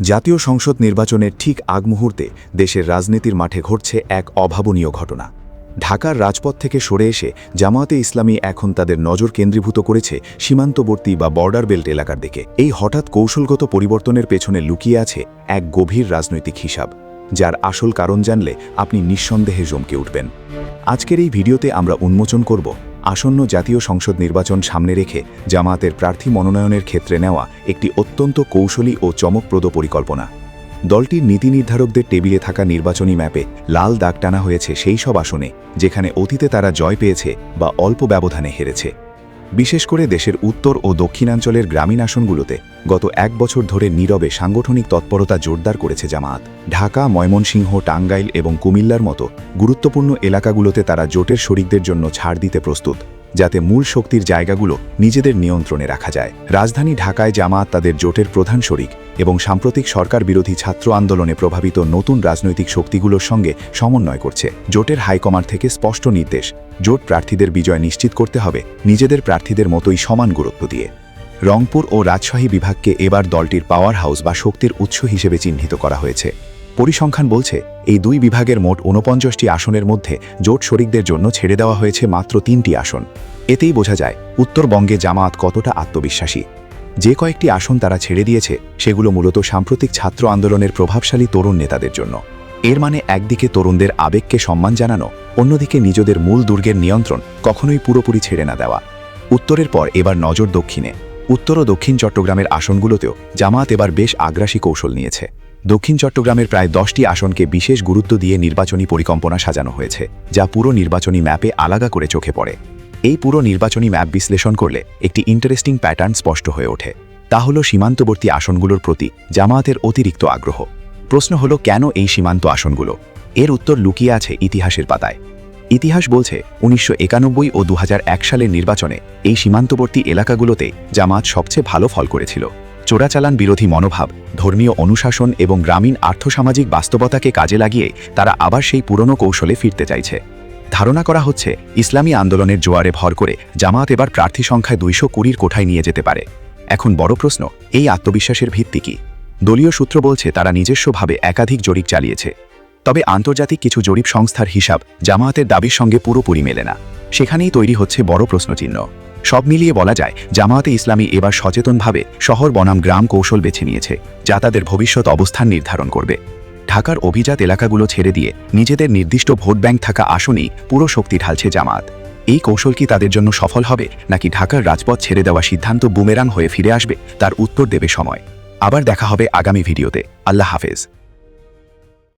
জাতীয় সংসদ নির্বাচনের ঠিক আগ মুহূর্তে দেশের রাজনীতির মাঠে ঘটছে এক অভাবনীয় ঘটনা। ঢাকার রাজপথ থেকে সরে এসে জামায়াতে ইসলামী এখন তাদের নজর কেন্দ্রীভূত করেছে সীমান্তবর্তী বা বর্ডার বেল্ট এলাকার দিকে। এই হঠাৎ কৌশলগত পরিবর্তনের পেছনে লুকিয়ে আছে এক গভীর রাজনৈতিক হিসাব, যার আসল কারণ জানলে আপনি নিঃসন্দেহে জমকে উঠবেন। আজকের এই ভিডিওতে আমরা উন্মোচন করব আসন্ন জাতীয় সংসদ নির্বাচন সামনে রেখে জামায়াতের প্রার্থী মনোনয়নের ক্ষেত্রে নেওয়া একটি অত্যন্ত কৌশলী ও চমকপ্রদ পরিকল্পনা। দলটির নীতি নির্ধারকদের টেবিলে থাকা নির্বাচনী ম্যাপে লাল দাগ টানা হয়েছে সেই সব আসনে, যেখানে অতীতে তারা জয় পেয়েছে বা অল্প ব্যবধানে হেরেছে। বিশেষ করে দেশের উত্তর ও দক্ষিণাঞ্চলের গ্রামীণ আসনগুলোতে গত এক বছর ধরে নীরবে সাংগঠনিক তৎপরতা জোরদার করেছে জামাত ঢাকা, ময়মনসিংহ, টাঙ্গাইল এবং কুমিল্লার মতো গুরুত্বপূর্ণ এলাকাগুলোতে তারা জোটের শরিকদের জন্য ছাড় দিতে প্রস্তুত। যাতে মূল শক্তির জায়গাগুলো নিজেদের নিয়ন্ত্রণে রাখা যায়। রাজধানী ঢাকায় জামায়াত তাদের জোটের প্রধান শরিক এবং সাম্প্রতিক সরকার বিরোধী ছাত্র আন্দোলনে প্রভাবিত নতুন রাজনৈতিক শক্তিগুলোর সঙ্গে সমন্বয় করছে। জোটের হাইকমান্ড থেকে স্পষ্ট নির্দেশ, জোট প্রার্থীদের বিজয় নিশ্চিত করতে হবে, নিজেদের প্রার্থীদের মতোই সমান গুরুত্ব দিয়ে। রংপুর ও রাজশাহী বিভাগকে এবার দলটির পাওয়ার হাউস বা শক্তির উৎস হিসেবে চিহ্নিত করা হয়েছে। পরিসংখ্যান বলছে এই দুই বিভাগের মোট ঊনপঞ্চাশটি আসনের মধ্যে জোট শরিকদের জন্য ছেড়ে দেওয়া হয়েছে মাত্র তিনটি আসন। এতেই বোঝা যায় উত্তরবঙ্গে জামায়াত কতটা আত্মবিশ্বাসী। যে কয়েকটি আসন তারা ছেড়ে দিয়েছে, সেগুলো মূলত সাম্প্রতিক ছাত্র আন্দোলনের প্রভাবশালী তরুণ নেতাদের জন্য। এর মানে একদিকে তরুণদের আবেগকে সম্মান জানানো, অন্যদিকে নিজেদের মূল দুর্গের নিয়ন্ত্রণ কখনোই পুরোপুরি ছেড়ে না দেওয়া। উত্তরের পর এবার নজর দক্ষিণে। উত্তর ও দক্ষিণ চট্টগ্রামের আসনগুলোতেও জামায়াত এবার বেশ আগ্রাসী কৌশল নিয়েছে। দক্ষিণ চট্টগ্রামের প্রায় দশটি আসনকে বিশেষ গুরুত্ব দিয়ে নির্বাচনী পরিকল্পনা সাজানো হয়েছে, যা পুরো নির্বাচনী ম্যাপে আলাদা করে চোখে পড়ে। এই পুরো নির্বাচনী ম্যাপ বিশ্লেষণ করলে একটি ইন্টারেস্টিং প্যাটার্ন স্পষ্ট হয়ে ওঠে। তা হল সীমান্তবর্তী আসনগুলোর প্রতি জামায়াতের অতিরিক্ত আগ্রহ। প্রশ্ন হলো, কেন এই সীমান্ত আসনগুলো? এর উত্তর লুকিয়ে আছে ইতিহাসের পাতায়। ইতিহাস বলছে, উনিশশো একানব্বই ও দু হাজার এক সালের নির্বাচনে এই সীমান্তবর্তী এলাকাগুলোতে জামাত সবচেয়ে ভালো ফল করেছিল। চোরাচালান বিরোধী মনোভাব, ধর্মীয় অনুশাসন এবং গ্রামীণ আর্থসামাজিক বাস্তবতাকে কাজে লাগিয়ে তারা আবার সেই পুরনো কৌশলে ফিরতে চাইছে। ধারণা করা হচ্ছে, ইসলামী আন্দোলনের জোয়ারে ভর করে জামাত এবার প্রার্থী সংখ্যায় দুইশো কুড়ির কোঠায় নিয়ে যেতে পারে। এখন বড় প্রশ্ন, এই আত্মবিশ্বাসের ভিত্তি কি? দলীয় সূত্র বলছে, তারা নিজস্বভাবে একাধিক জরিপ চালিয়েছে। তবে আন্তর্জাতিক কিছু জরিপ সংস্থার হিসাব জামায়াতের দাবির সঙ্গে পুরোপুরি মেলে না। সেখানেই তৈরি হচ্ছে বড় প্রশ্নচিহ্ন। সব মিলিয়ে বলা যায়, জামায়াতে ইসলামী এবার সচেতনভাবে শহর বনাম গ্রাম কৌশল বেছে নিয়েছে, যা তাদের ভবিষ্যৎ অবস্থান নির্ধারণ করবে। ঢাকার অভিজাত এলাকাগুলো ছেড়ে দিয়ে নিজেদের নির্দিষ্ট ভোট ব্যাংক থাকা আসনেই পুরো শক্তি ঢালছে জামাত এই কৌশল কি তাদের জন্য সফল হবে, নাকি ঢাকার রাজপথ ছেড়ে দেওয়া সিদ্ধান্ত বুমেরাং হয়ে ফিরে আসবে, তার উত্তর দেবে সময়। আবার দেখা হবে আগামী ভিডিওতে। আল্লাহ হাফেজ।